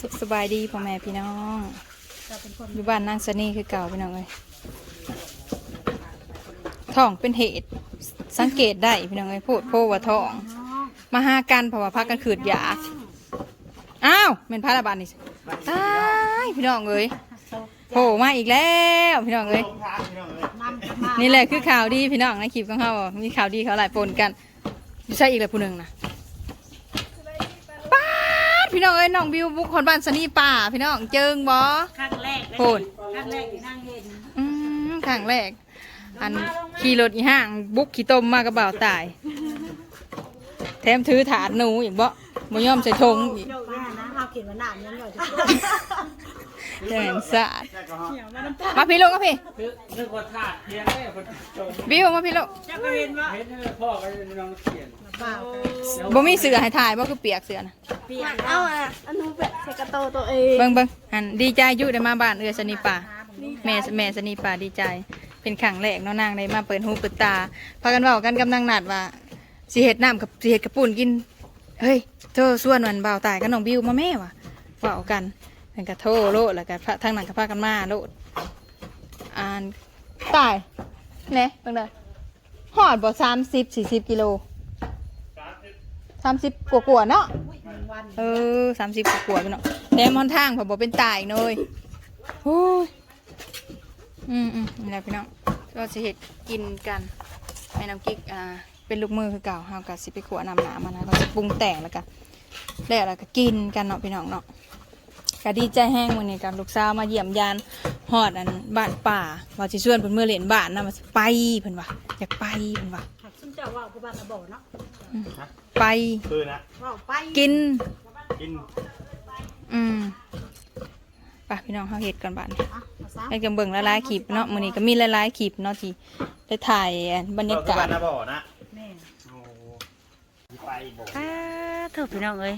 สุขสบายดีพ่อแม่พี่น้องอยู่บ้านนางสนีคือเก่าพี่น้องเลยท้องเป็นเหตุสังเกตได้พี่น้องเลยพูดโพว่าท้อง มาหากันเพราะว่าพักกันขืดยาอ้าวเป็นพระระบาดนี่ตายพี่น้องเลยโผล่มาอีกแล้วพี่น้องเลยนี่แหละคือข่าวดีพี่น้องในคลิปของเขามีข่าวดีเขาหลายปนกันไม่ใช่อีกแล้วผู้หนึ่งนะป้าด พี่น้องเอ้ยน้องบิวบุกคนบ้านสนีป่า พี่น้องเจิงบอครั้งแรกเลยโอ้ยครั้งแรกที่นั่งเห็นอืมครั้งแรก อันขี่รถอีห้างบุกขี่ต้มมากระเบาวตาย แถมถือถาดหนูอีกบ่บ่ยอมใส่ทงอีกโยกหน้านะเอาเขียนว่าหนามยังหน่อยจะ แห่งสาดมาพี่ลูกมาพี่คือคือคนถาดเพียงได้คนจงบิวมาพี่ลูกจะไปเห็นว่าเห็นเลยพ่อก็น้องเขียนเปล่าบ่มีเสือให้ถ่ายบ่คือเปียกเสือนะเปลี่ยนเอาอะอันนู้นแบบใส่กระโตตัวเองเบิ่งเบิ่งอันดีใจอยู่ได้มาบ้านเอือสนีป่าแม่แม่สนีป่าดีใจ เป็นขังแรกเนาะนางได้มาเปิดหูเปิดตาพากันเว้ากันกำลังนัดว่าสิเฮ็ดน้ำกับสิเฮ็ดกระปุ่นกินเฮ้ยโทรส่วนวันเบาวตายกับน้องบิวมาแม่ว่ะเว้ากัน นั่นก็โทรโลดแล้วก็พระทางนั้นก็พากันมาโลดอ่านตายเน่เบิ่งเด้อฮอดบ่30 40กิโล30กว่าๆเนาะเออ30กว่าๆพี่เนาะแถมหนทางผมบ่เป็นตายอีกเลยโอ้ยอืมอืมนี่แหละพี่น้องก็จะเห็ดกินกันแม่น้ำกิ๊กอ่าเป็นลูกมือคือเก่าเฮากับสิไปขวดน้ำหนามันนะเราจะปรุงแต่งแล้วกันแล้วเราก็กินกันเนาะพี่น้องเนาะ ก็ดีใจแห้งวันนี้กับลูกสาวมาเยี่ยมยานฮอดอันบ้านป่าว่าสิชวนเพิ่นเมื่อเล่นบ้านนะมาสิไปเพิ่นว่าอยากไปเพิ่นว่าซึ่งเจ้าว่าผู้บ้านระบอกเนาะไปคือนะว่าไปกินกินอืมไปพี่น้องเฮาเฮ็ดกันบ้านอะภาษาให้กันเบิ่งหลายๆคลิปเนาะมื้อนี้ก็มีหลายๆคลิปเนาะที่ได้ถ่ายบรรยากาศนะบ่อนะแม่โอ้ไปบ่อ่าเถอะพี่น้องเอ้ย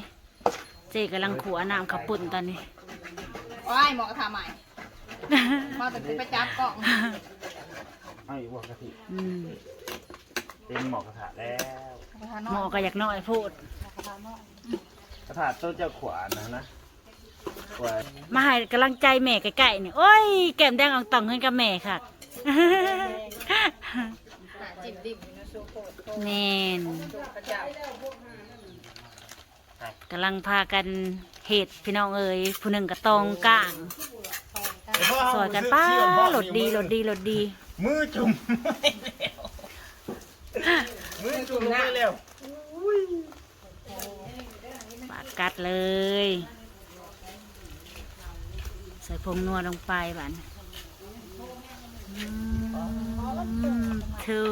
เจกำลังขัวน้ำขับปุ่นตอนนี้ ว้ายหมอกระทาใหม่มาแต่ไปจับกล่องเอาอีกบ่กะทิอืมเป็นหมอกกระถาแล้ว หมอก็อยากน้อยพูดกระถาต้นเจ้าขวานนะนะขวานมาให้กำลังใจแม่ใกล้ๆนี่โอ้ยแก้มแดงอองต่องเงินกับแม่ค่ะจิบดิบนะโซโคตรแน่นกระเจ้ากำลังพากัน เห็ดพี่น้องเอ้ยผู้หนึ่งกระตองก้างสวยกันป้าหลดดีหลดดีหลดดี มือจุ่มไม่แล้วมือจุ่มไม่แล้วปาดกัดเลย ใส่ผงนัวลงไปบ้านอืมทู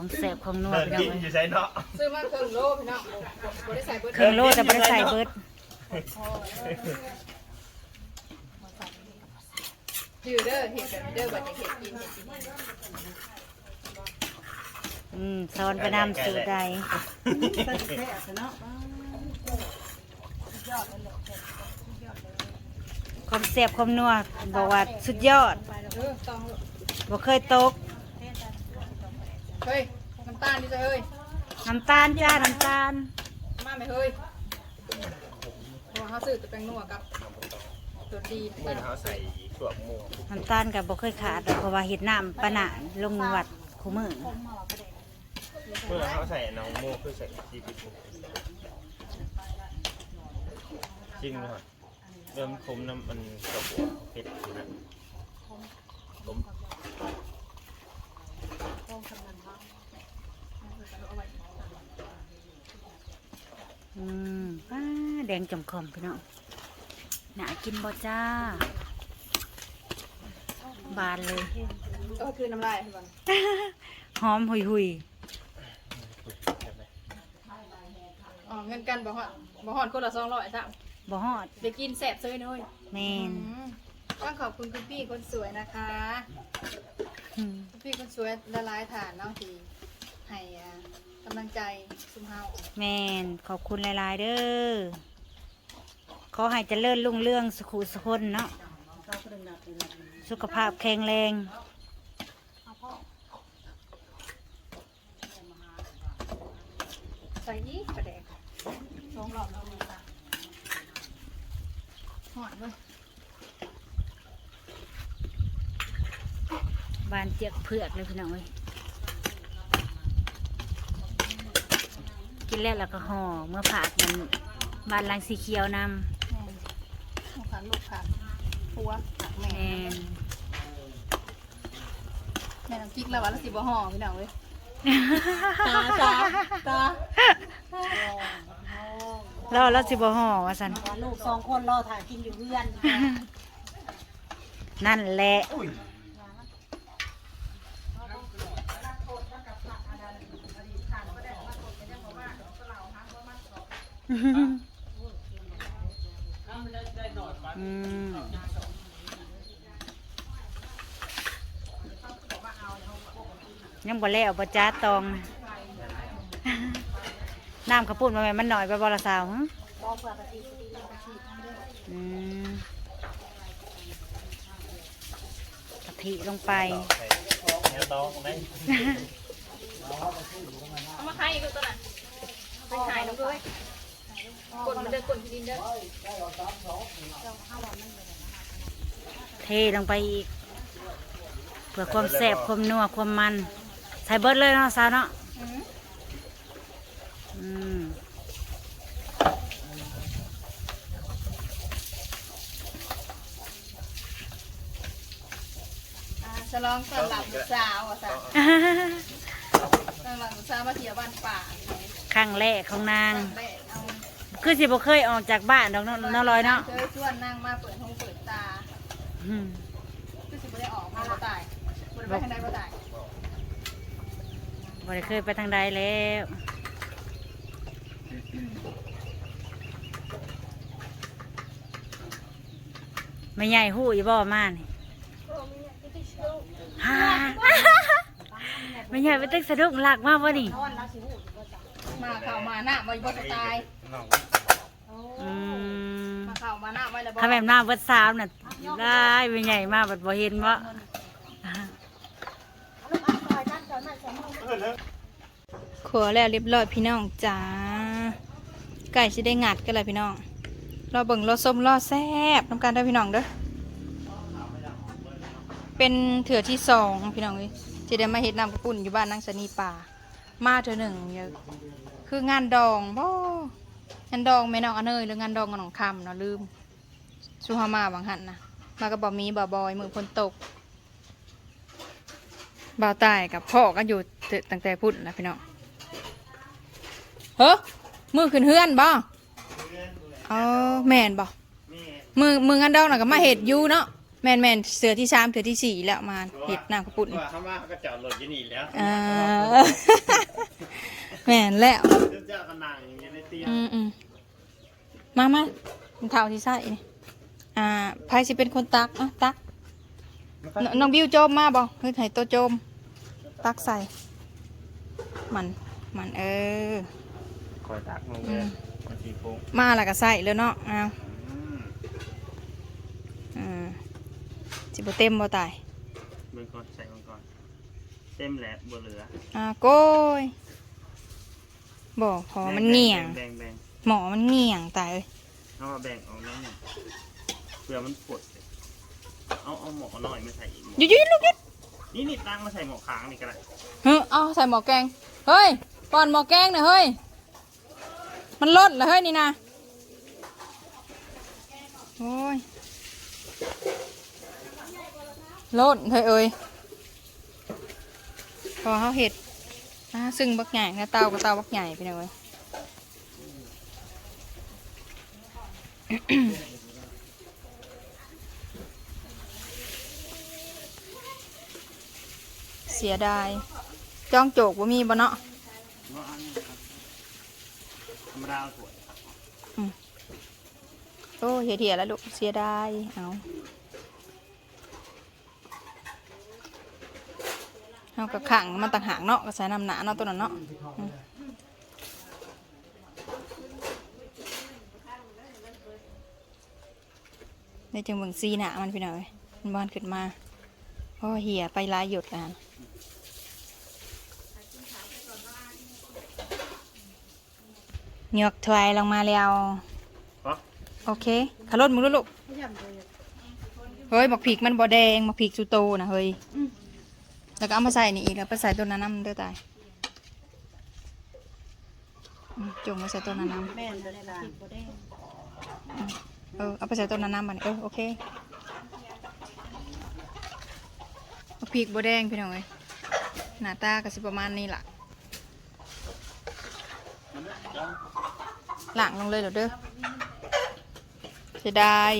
ของแสบของนัวเดินพี่น้องกินเอ้ยอยู่ใช่เนาะซื้อมาเครื่องโลพี่น้องบ่ได้ใส่เบิร์ดเครื่องโลดแต่ไม่ได้ใส่เบิร์ดชื่อเด้อเห็ดแบบนี้เด้อบัดนี้เห็ดกินเห็ดกินอืมซ้อนไปนำสูตรใดความแสบความนัวบอกว่าสุดยอดเออต้องบ่เคยตก เฮ้ยน้ำตาลดิจ้ะเฮ้ยน้ำตาลจ้า น้ำตาล มาไหมเฮ้ยเพราะว่าเขาซื้อแต่แป้งนัวกับตัวดีเมื่อเขาใส่ถั่วหมูน้ำตาลกับบ่เคยขาดดอกเพราะว่าเห็ดน้ำปะหนาลงวัดคู่มือเมื่อเขาใส่น้องหมูคือใส่จีบิปูจริงเหรอเริ่มคมน้ำมันกระปุกเผ็ดอยู่นะผม อืมป้าแดงจมคอมพี่น้องน่ากินบ่จ้า บานเลย ก็คือน้ำลายให้บังหอมหุยหุยอ๋อเงินกันบ่ฮอดบ่ฮอดคนละสองร้อยจ้ะๆบ่ฮอดเดี๋ยวกินแสบเซยเนยแม่นต้องขอบคุณคุณพี่คนสวยนะคะอืมคุณพี่คนสวยละลายฐานเนาะที่ให้อ่ากำลังใจซุมเฮาแม่นขอบคุณหลาย ๆ เด้อขอให้เจริญรุ่งเรืองสุขุสุคนเนาะสุขภาพแข็งแรงใส่ยี่กระแดกสองรอบแล้วนี่จ้ะหอดเว้ยบานเจียกเผือกเลยพี่น้องเอ้ย กินแล้วแล้วก็ห่อเมื่อผักมันบานลังสีเขียวนแม่นลูกขันลูกขันพัวขักำแม่แม่นแม่น้ำพริกแล้วว่าแล้วสิบ่ห่อพี่น้องเว้ยตาตาตาแล้วแล้วสิบ่ห่อว่าสันลูกสองคนรอถ่ายกินอยู่เพื่อนนั่นแหละอื มยังบ่แล้วบ่จ้าตองน้ำข้าวปุ้นมาแม่มันหน่อยไปบ่ละสาวหึอืมกะทิลงไปเอามาขายอีกตัวน่ะไปขายน้ำด้วย กดมันเด้อกดที่ดินเด้อเทลงไปอีกเพื่อความแซ่บความนัวความมัน ใส่เบิดเลยเนาะสาวเนาะอืมอืมอ่าฉลองต้อนรับลูกสาวอะจ้ะต้อนรับลูกสาวมาเที่ยวบ้านป่าครั้งแรกของนางแม่เอา คือสิบ่เคยออกจากบ้านดอกเนาะเนาะลอยเนาะเคยชวนนั่งมาเปิดห้องเปิดตาอืมคือสิบ่ได้ออกมาบ่ตายบ่ได้ไปทางใดบ่ตายบ่ได้เคยไปทางใดแล้วไม่ใหญ่หู้อีบ่มานี่ฮ่าไม่ใหญ่ไปตึกสะดุ้งหลักมากวะนี่มาเข้ามาหน้าบ่บ่ตาย น้อง อืมมาเข้ามาหน้าไว้แล้วบ่ถ้าแบบหน้าเบิดสาวน่ะได้ไม่ใหญ่มากแบบบ่เห็นวะขอแล้วเรียบร้อยพี่น้องจ้าไก่สิได้งัดกันเลยพี่น้องรอเบิ่งรอส้มรอแซ่บน้ำกันเด้อพี่น้องเด้อเป็นเถื่อที่สองพี่น้องเอ้ยที่ได้มาเฮ็ดน้ำกระปุ่นอยู่บ้านนางสนีป่ามาเถื่อหนึ่งเยอะคืองานดองบ่ งานดองแม่น้องอเนยหรืองานดองกับน้องคำเนาะลืมสุฮามาบางหันนะมากับบ่มีบ่บอยมือพนตกบ่าวตายกับพ่อก็อยู่ตั้งแต่พุ่นนะพี่น้องเฮ้อมือขึ้นเฮือนบ่เออแม่นบ่นี่มือมืองานดองน่ะก็มาเห็ดอยู่เนาะแม่นแม่นเสือที่สามเสือที่สี่แล้วมาเห็ดน้ำกระปุ่นว่าเขามาเขาก็จอดรถอยี่นี่แล้วอ่า แม่นแล้วเจ้าก็นั่งอย่างนี้ในเตียงอืมอืมมามาเท่าที่ใส่นี่อ่าไพสิเป็นคนตักอะตักนน้องบิวโจมมาบ่เฮ้ยให้ตัวโจม ตักใส่ มัน มันเออ คอยตักลงเลยมาทีโค้งมาแล้วก็ใส่เลยเนาะอ้าวอืมอืมสิบเต็มบ่ตาย เบิ่งก่อนใส่ก่อนก่อน เต็มแล้วบ่เหลือ อ่าโก้ย บ่พอมันเงี่ยง แบ่งแบ่งหมอมันเงี่ยงตายเอ้ยเอามาแบ่งเอาน้ำหนึ่งเพื่อมันปวดเลยเอาเอาหมอหน่อยมาใส่อีกหมอหยุดหยุดลูกหยุดนี่นี่ตั้งมาใส่หมอค้างนี่ก็ได้เฮ้ยเอาใส่หมอแกง เฮ้ยป้อนหมอแกงหน่อยเฮ้ย มันลดเหรอเฮ้ยนี่นะโอ้ยลดเฮ้ยเอ้ยพอเขาเห็ด อ่าซึ่งบักใหญ่นะเตาก็เตาบักใหญ่ไปหน่อยเสียดายจ้องโจกว่ามีบ่เนาะธรรมดาสวยโอ้เหียเหียแล้วลูกเสียดายเอา เอากระขังมันต่างหากเนาะก็ใส่น้ำหนาเนาะตัวนั้นเนาะอืมได้จังเบิ่งซีหนามันพี่น้อยมันบานขึ้นมาเพราะว่าเหียไปหลายหยดแล้วหั่นเหงือกถวยลงมาแล้วเพราะอโอเคขารถมึงดูลูกเฮ้ยหมกผีกมันบอแดงหมกผีกสุโตนะเฮ้ย แล้วก็เอามาใส่นี่อีกแล้วไปใส่ตัวนั้นน้ำเด้อตายอืมจงมาใส่ตัวนั้นน้ำแม่นบ่ได้ล่ะเออเอาไปใส่ต้นน้ำมันเออโอเคเอาพริกบัวแดงพี่น้องเอ้ยหน้าตาก็สิประมาณนี้ล่ะหลังลงเลยเหรอเด้อเสียดาย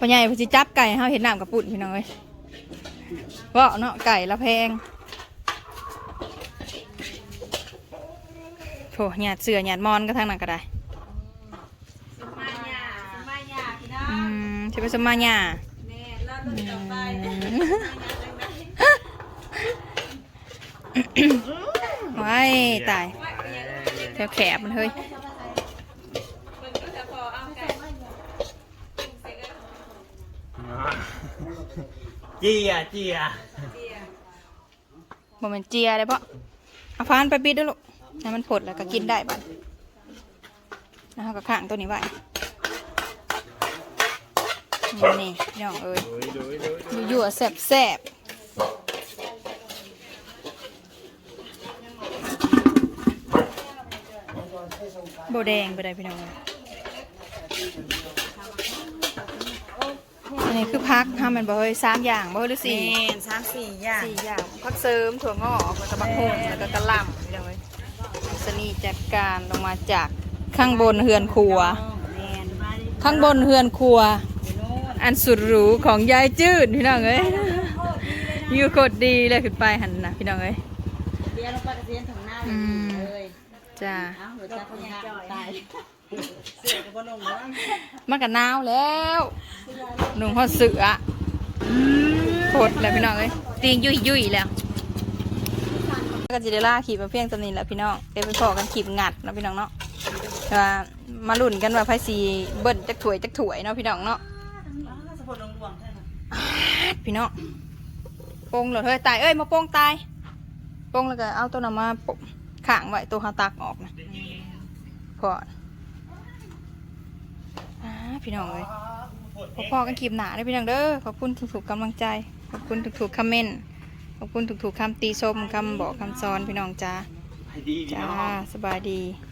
ปัญญาพี่จิจับไก่ให้เฮาเห็นน้ำกับปุ่นพี่น้องเอ้ย ว่าเนาะไก่ละแพงโถหยาดเสือหยาดมอนก็ทางนั้นก็ได้อืมใช่ไหมสมาญาไว้ตายแถวแขบมันเฮ้ย เจียเจียบ่แมันเจียเลยปะเอาฟานไปปิดด้วยลูกให้มันผดแล้วก็กินได้บัดแล้วเราก็ข้างตัวนี้ไว้นี่นี่พี่น้องเอ้ยดูดูดูยั่วๆแซ่บแซ่บโบแดงไปได้พี่น้อง อันนี้คือพักห้ามันบ่เฮ้ยสามอย่างบ่เฮ้ยหรือสี่แม่นสามสี่อย่างสี่อย่างพักเสริมถั่วงอกแล้วก็บักโฮงแล้วก็กระหล่ำพี่น้องเอ้ยสนีจัดการลงมาจากข้างบนเฮือนครัว แม่นข้างบนเฮือนครัวอันสุดหรูของยายจืดพี่น้องเอ้ยอยู่โคตรดีเลยขึ้นไปหันนะพี่น้องเอ้ยเดี๋ยวลงไปกระเทียนถึงหน้าอืมเลย จ้าเอ้าหัวใจคนยากตายเสือกับบ่ลงแล้วมันก็หนาวแล้วหนุ่งเขาเสือโคตรแล้วพี่น้องเอ้ยตีงยุ่ยยุ่ยๆแล้วก็จะได้ล่าขีบมาเพียงตัวนี้แหละพี่น้องเดี๋ยวไปพอกันขีบงัดเนาะพี่น้องเนาะแต่ว่ามาลุ้นกันว่าไพ่สีเบิ้ลจักถวยจักถวยเนาะพี่น้องเนาะสะพดลงห่วงแค่นั้นพี่น้องโป่งเหรอเฮ้ยตายเอ้ยมาโป่งตายโป่งแล้วก็เอาตัวนั้นมาโปะ ข้างไว้ตัวหาตักออกนะพออ่าพี่น้องเอ้ยพอพอกันคลิปหนาเลยพี่น้องเด้อขอบคุณทุกๆกำลังใจ ขอบคุณทุกๆคอมเมนต์ขอบคุณทุกๆคำตีชมคำบอกคำสอนพี่น้องจ้าไปดีพี่จ้าน้องสบายดีส